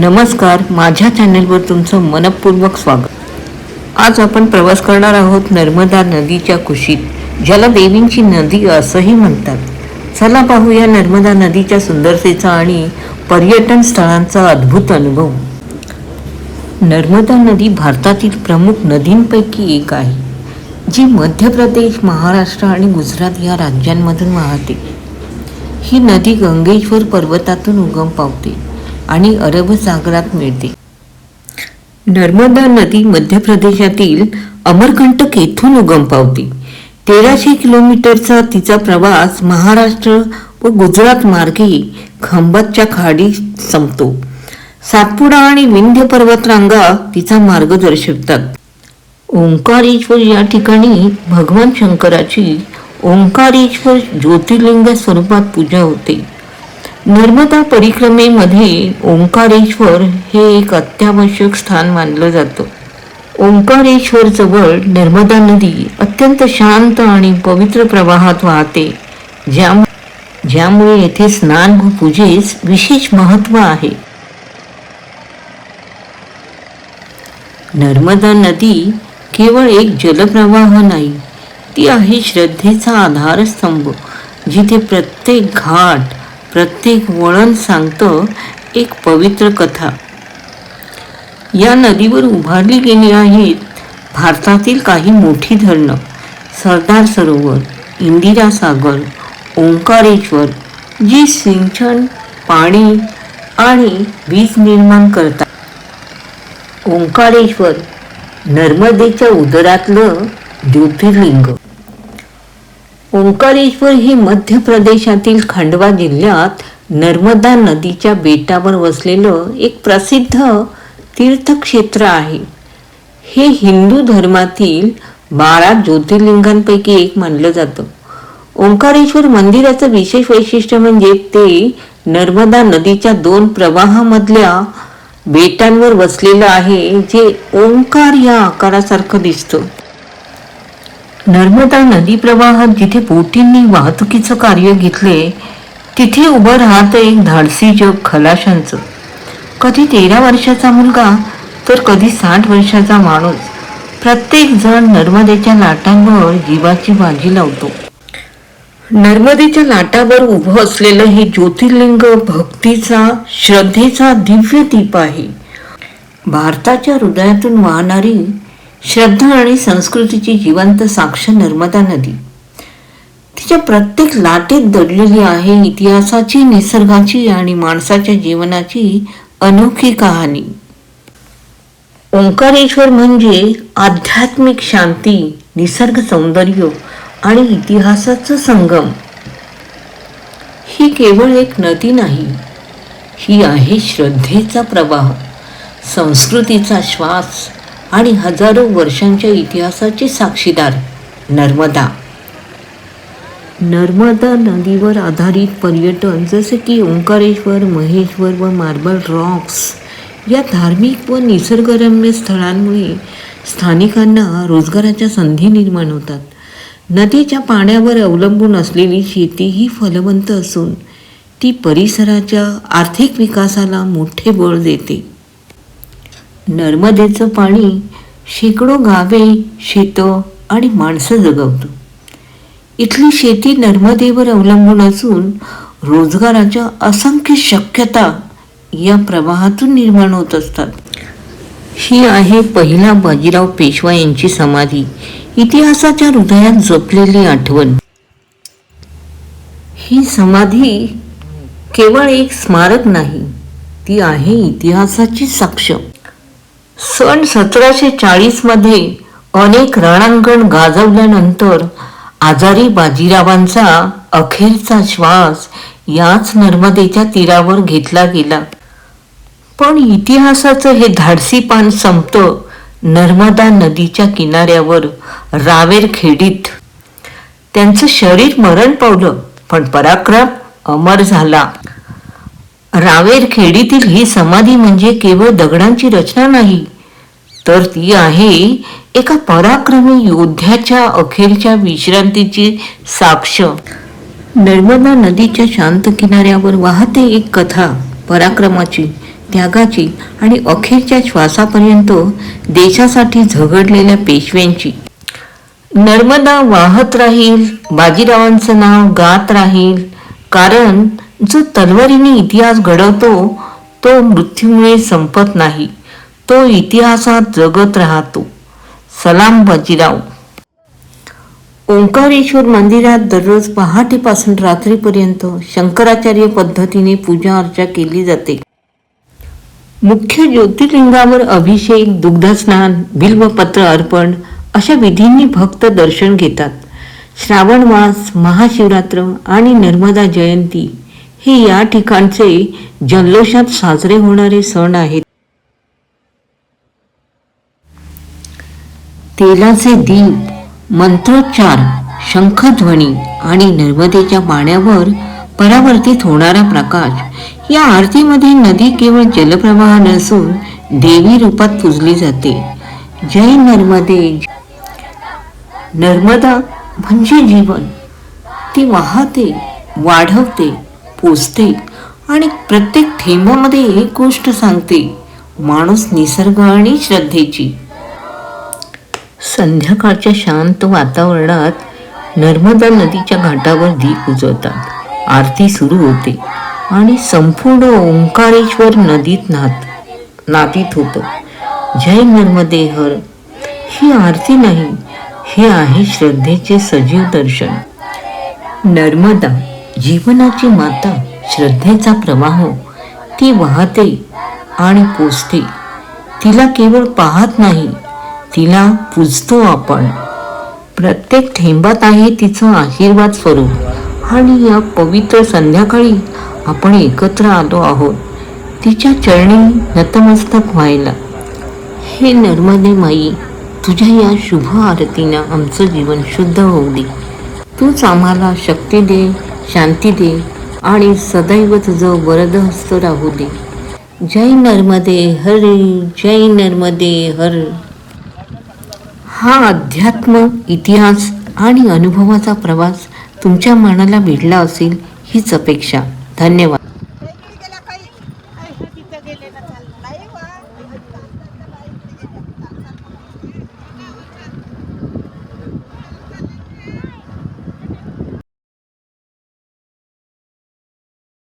नमस्कार माझ्या चॅनलवर तुमचं मनपूर्वक स्वागत. आज आपण प्रवास करणार आहोत नर्मदा नदीच्या कुशीत ज्याला देवींची नदी असंही म्हणतात. चला पाहूया नर्मदा नदीच्या सुंदरतेचा आणि पर्यटन स्थळांचा अद्भुत अनुभव. नर्मदा नदी भारतातील प्रमुख नदींपैकी एक आहे जी मध्य प्रदेश महाराष्ट्र आणि गुजरात या राज्यांमधून वाहते. ही नदी गंगेश्वर पर्वतातून उगम पावते. आणि अरब सागरात मिळते. नर्मदा नदी मध्य प्रदेशातील अमरकंटक येथून उगम पावते तेराशे किलोमीटरचा तिचा प्रवास महाराष्ट्र व गुजरात मार्गे खंबातच्या खाडी संपतो. सातपुडा आणि विंध्य पर्वतरांगा तिचा मार्ग दर्शवतात. ओंकारेश्वर या ठिकाणी भगवान शंकराची ओंकारेश्वर ज्योतिर्लिंग स्वरूपात पूजा होते. नर्मदा परिक्रमेमध्ये ओंकारेश्वर हे एक अत्यावश्यक स्थान मानलं जातं. ओंकारेश्वर जवळ नर्मदा नदी अत्यंत शांत आणि पवित्र प्रवाहात वाहते ज्या ज्यामुळे येथे स्नान व पूजेस विशेष महत्त्व आहे. नर्मदा नदी केवळ एक जलप्रवाह नाही ती आहे श्रद्धेचा आधारस्तंभ जिथे प्रत्येक घाट प्रत्येक वळण सांगतं एक पवित्र कथा. या नदीवर उभारली गेली आहेत भारतातील काही मोठी धरणं. सरदार सरोवर इंदिरा सागर ओंकारेश्वर जी सिंचन पाणी आणि वीज निर्माण करतात. ओंकारेश्वर नर्मदेच्या उदरातलं ज्योतिर्लिंग. ओंकारेश्वर हे मध्य प्रदेशातील खंडवा जिल्ह्यात नर्मदा नदीच्या बेटावर वसलेलं एक प्रसिद्ध तीर्थक्षेत्र आहे. हे हिंदू धर्मातील बारा ज्योतिर्लिंगांपैकी एक मानलं जातं. ओंकारेश्वर मंदिराचं विशेष वैशिष्ट्य म्हणजे ते नर्मदा नदीच्या दोन प्रवाहामधल्या बेटांवर वसलेलं आहे जे ओंकार या आकारासारखं दिसतं. नर्मदा नदी प्रवाहात जिथे बोटींनी वाहतुकीचं कार्य घेतले तिथे उभं राहतं एक धाडसी जग खलाशांचं. कधी तेरा वर्षाचा मुलगा तर कधी साठ वर्षाचा माणूस. प्रत्येक जण नर्मदेच्या लाटांवर जीवाची बाजी लावतो. नर्मदेच्या लाटावर उभं असलेलं हे ज्योतिर्लिंग भक्तीचा श्रद्धेचा दिव्य दीप आहे. भारताच्या हृदयातून वाहणारी श्रद्धा आणि संस्कृतीची जिवंत साक्ष नर्मदा नदी. तिच्या प्रत्येक लाटेत दडलेली आहे इतिहासाची निसर्गाची आणि माणसाच्या जीवनाची अनोखी कहाणी. ओंकारेश्वर म्हणजे आध्यात्मिक शांती निसर्ग सौंदर्य आणि इतिहासाचं संगम. ही केवळ एक नदी नाही ही आहे श्रद्धेचा प्रवाह संस्कृतीचा श्वास आणि हजारो वर्षांच्या इतिहासाचे साक्षीदार नर्मदा. नर्मदा नदीवर आधारित पर्यटन जसे की ओंकारेश्वर महेश्वर व मार्बल रॉक्स या धार्मिक व निसर्गरम्य स्थळांमुळे स्थानिकांना रोजगाराच्या संधी निर्माण होतात. नदीच्या पाण्यावर अवलंबून असलेली शेती ही फलवंत असून ती परिसराच्या आर्थिक विकासाला मोठे बळ देते. नर्मदेचं पाणी शेकडो गावे शेतं आणि माणसं जगवतो. इथली शेती नर्मदेवर अवलंबून असून रोजगाराच्या असंख्य शक्यता या प्रवाहातून निर्माण होत असतात. ही आहे पहिला बाजीराव पेशवा यांची समाधी. इतिहासाच्या हृदयात जपलेली आठवण. ही समाधी केवळ एक स्मारक नाही ती आहे इतिहासाची साक्ष. सन सतराशे चाळीसमध्ये अनेक रणांगण गाजवल्यानंतर आजारी बाजीरावांचा अखेरचा श्वास याच नर्मदेच्या तीरावर घेतला गेला. पण इतिहासाचं हे धाडसी पान संपतं नर्मदा नदीच्या किनाऱ्यावर रावेर खेडीत. त्यांचं शरीर मरण पावलं पण पराक्रम अमर झाला. रावेर खेडीतील ही समाधी म्हणजे केवळ दगडांची रचना नाही तर ती आहे एका पराक्रमी योद्ध्याच्या अखेरच्या विश्रांतीची साक्ष. नर्मदा नदीच्या शांत किनाऱ्यावर वाहते एक कथा पराक्रमाची त्यागाची आणि अखेरच्या श्वासापर्यंत देशासाठी झगडलेल्या पेशव्यांची. नर्मदा वाहत राहील बाजीरावांचं नाव गात राहील कारण जो तलवारीने इतिहास घडवतो तो मृत्यूमुळे संपत नाही. तो इतिहासात जगत राहतो. सलाम बाजीराव. ओंकारेश्वर मंदिरात दररोज पहाटेपासून रात्रीपर्यंत शंकराचार्य पद्धतीने पूजा अर्चा केली जाते. मुख्य ज्योतिर्लिंगावर अभिषेक दुग्धस्नान बिल्वपत्र अर्पण अशा विधींनी भक्त दर्शन घेतात. श्रावण मास महाशिवरात्र आणि नर्मदा जयंती हे या ठिकाणचे जल्लोषात साजरे होणारे सण आहेत. तेलाचे दीप मंत्रोच्चार शंखध्वनी आणि नर्मदेच्या पाण्यावर परावर्तित होणारा प्रकाश या आरतीमध्ये नदी केवळ जलप्रवाह नसून देवी रूपात पुजली जाते. जय नर्मदे. नर्मदा म्हणजे जीवन. ती वाहते वाढवते पोचते आणि प्रत्येक थेंबामध्ये एक गोष्ट सांगते माणूस निसर्ग आणि श्रद्धेची. संध्याकाळच्या शांत वातावरणात नर्मदा नदीच्या घाटावर दीप उजवतात आरती सुरू होते आणि संपूर्ण ओंकारेश्वर नदीत नात नातीत होतं. जय नर्मदे हर ही आरती नाही हे आहे श्रद्धेचे सजीव दर्शन. नर्मदा जीवनाची माता श्रद्धेचा प्रवाह ती वाहते आणि पोचते तिला केवळ पाहत नाही तिला पूजतो आपण. प्रत्येक थेंबात आहे तिचं आशीर्वाद स्वरूप. आणि या पवित्र संध्याकाळी आपण एकत्र आलो आहोत. तिच्या चरणी नतमस्तक व्हायला. हे नर्मदे माई तुझ्या या शुभ आरतीनं आमचं जीवन शुद्ध होऊ दे. तूच आम्हाला शक्ती दे शांती दे आणि सदैव तुझं वरदहस्त राहू दे. जय नर्मदे हर जय नर्मदे हर. हा अध्यात्म इतिहास आणि अनुभवाचा प्रवास तुमच्या मनाला भिडला असेल हीच अपेक्षा. धन्यवाद.